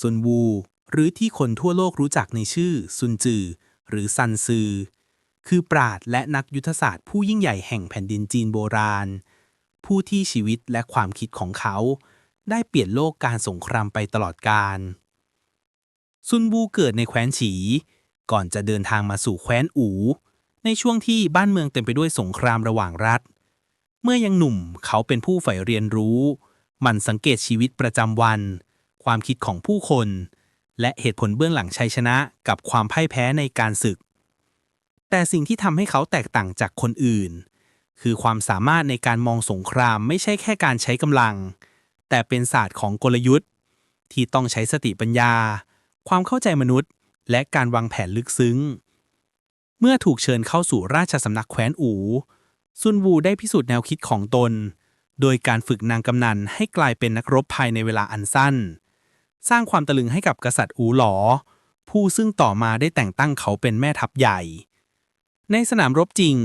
ซุนวู หรือที่คนทั่วโลกรู้จักในชื่อ ซุนจือ หรือซันซือ คือปราดและนักยุทธศาสตร์ผู้ยิ่งใหญ่แห่งแผ่นดินจีนโบราณ ผู้ที่ชีวิตและความคิดของเขา ได้เปลี่ยนโลกการสงครามไปตลอดกาลซุนวูเกิดในแคว้นฉี ก่อนจะเดินทางมาสู่แคว้นอู ในช่วงที่บ้านเมืองเต็มไปด้วยสงครามระหว่างรัฐ เมื่อยังหนุ่มเขาเป็นผู้ใฝ่เรียนรู้ มันสังเกตชีวิตประจำวัน ความคิดของผู้คน และเหตุผลเบื้องหลังชัยชนะกับความพ่ายแพ้ในการศึก แต่สิ่งที่ทำให้เขาแตกต่างจากคนอื่น คือความสามารถในการมองสงครามไม่ใช่แค่การใช้กำลัง แต่เป็นศาสตร์ของกลยุทธ์ ที่ต้องใช้สติปัญญา ความเข้าใจมนุษย์ และการวางแผนลึกซึ้ง เมื่อถูกเชิญเข้าสู่ราชสำนักแคว้นอูซุนวูได้พิสูจน์แนวคิดของตน โดยการฝึกนางกำนันให้กลายเป็นนักรบภายในเวลาอันสั้น สร้างความตะลึงให้กับกษัตริย์อูหลอ ผู้ซึ่งต่อมาได้แต่งตั้งเขาเป็นแม่ทัพใหญ่ ในสนามรบจริง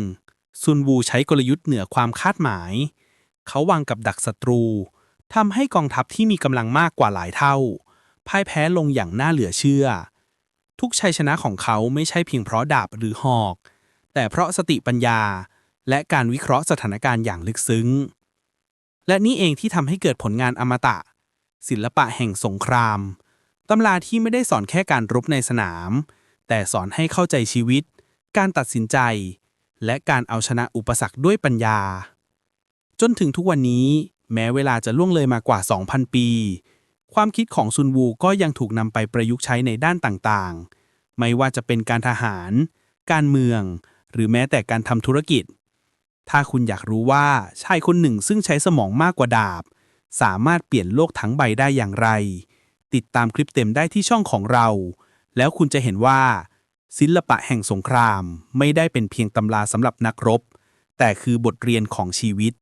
ซุนวูใช้กลยุทธ์เหนือความคาดหมาย เขาวางกับดักศัตรูทำให้กองทัพที่มีกำลังมากกว่าหลายเท่า พ่ายแพ้ลงอย่างน่าเหลือเชื่อ ทุกชัยชนะของเขาไม่ใช่เพียงเพราะดาบหรือหอก แต่เพราะสติปัญญา และการวิเคราะห์สถานการณ์อย่างลึกซึ้ง และนี่เองที่ทำให้เกิดผลงานอมตะ ศิลปะแห่งสงคราม ตำราที่ไม่ได้สอนแค่การรบในสนาม แต่สอนให้เข้าใจชีวิต การตัดสินใจ และการเอาชนะอุปสรรคด้วยปัญญา จนถึงทุกวันนี้แม้เวลาจะล่วงเลยมากว่า 2,000 ปี ความคิดของซุนวูก็ยังถูกนำไปประยุกต์ใช้ในด้านต่างๆ ไม่ว่าจะเป็นการทหาร การเมือง หรือแม้แต่การทำธุรกิจ ถ้าคุณอยากรู้ว่าชายคนหนึ่งซึ่งใช้สมองมากกว่าดาบ สามารถเปลี่ยนโลกทั้งใบได้อย่างไร ติดตามคลิปเต็มได้ที่ช่องของเรา แล้วคุณจะเห็นว่า ศิลปะแห่งสงครามไม่ได้เป็นเพียงตำราสำหรับนักรบ แต่คือบทเรียนของชีวิต